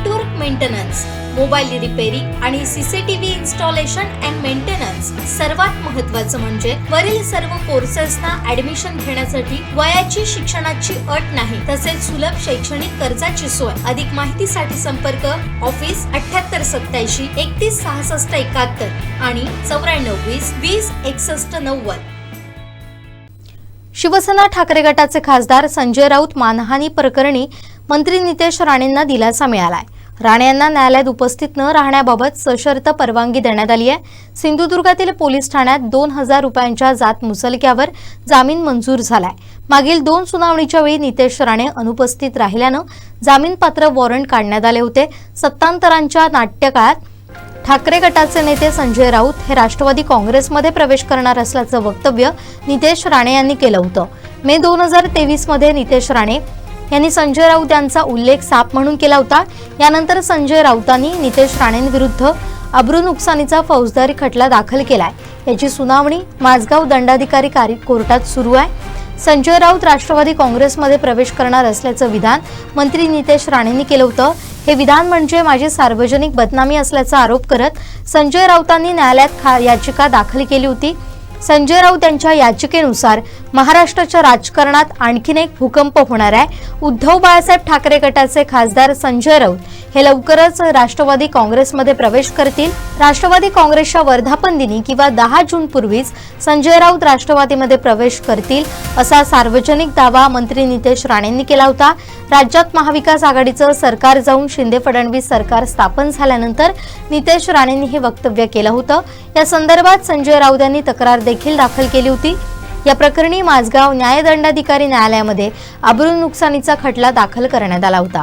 network maintenance mobile repairing आणि CCTV installation and maintenance सर्वात महत्वाचं म्हणजे वरील सर्व कोर्सेसना ऍडमिशन घेण्यासाठी वयाची शिक्षणाची अट नाही तसेच सुलभ शैक्षणिक कर्जाची सोय. अधिक माहितीसाठी संपर्क ऑफिस अठ्याहत्तर सत्याऐंशी एकतीस सहासष्ट एकाहत्तर आणि चौऱ्याण्णव वीस वीस एकसष्ट नव्वद. शिवसेना ठाकरे गटाचे खासदार संजय राऊत मानहानी प्रकरणी मंत्री नितेश राणेंना दिलासा मिळालाय. राणे यांना न्यायालयात उपस्थित न राहण्याबाबत सशर्त परवानगी देण्यात आली आहे. सिंधुदुर्गातील पोलीस ठाण्यात दोन हजार रुपयांच्या जात मुसलक्यावर जामीन मंजूर झालाय. मागील दोन सुनावणीच्या वेळी नितेश राणे अनुपस्थित राहिल्यानं जामीनपात्र वॉरंट काढण्यात आले होते. सत्तांतरांच्या नाट्यकाळात ठाकरे गटाचे नेते संजय राऊत हे राष्ट्रवादी काँग्रेसमध्ये प्रवेश करणार असल्याचं वक्तव्य नितेश राणे यांनी केलं होतं. मे दोन हजार तेवीसमध्ये नितेश राणे यांनी संजय राऊत यांचा उल्लेख साप म्हणून केला होता. यानंतर संजय राऊतांनी नितेश राणेंविरुद्ध अब्रू नुकसानीचा फौजदारी खटला दाखल केलाय. याची सुनावणी माझगाव दंडाधिकारी कार्य कोर्टात सुरू आहे. संजय राऊत राष्ट्रवादी काँग्रेसमध्ये प्रवेश करणार असल्याचं विधान मंत्री नितेश राणेंनी केलं होतं. हे विधान म्हणजे माझी सार्वजनिक बदनामी असल्याचा आरोप करत संजय राऊतांनी न्यायालयात खा याचिका दाखल केली होती. संजय राऊत यांच्या याचिकेनुसार महाराष्ट्राच्या राजकारणात आणखीन एक भूकंप होणार आहे. उद्धव बाळासाहेब ठाकरे गटाचे खासदार संजय राऊत हे लवकरच राष्ट्रवादी काँग्रेसमध्ये प्रवेश करतील. राष्ट्रवादी काँग्रेसच्या वर्धापन दिनी किंवा दहा जून पूर्वीच संजय राऊत राष्ट्रवादीमध्ये प्रवेश करतील असा सार्वजनिक दावा मंत्री नितेश राणेंनी केला होता. राज्यात महाविकास आघाडीचं सरकार जाऊन शिंदे फडणवीस सरकार स्थापन झाल्यानंतर नितेश राणेंनी हे वक्तव्य केलं होतं. या संदर्भात संजय राऊत यांनी तक्रार देखील दाखल केली होती. या प्रकरणी माझगाव न्यायदंडाधिकारी न्यायालयामध्ये अब्रू नुकसानीचा खटला दाखल करण्यात आला होता.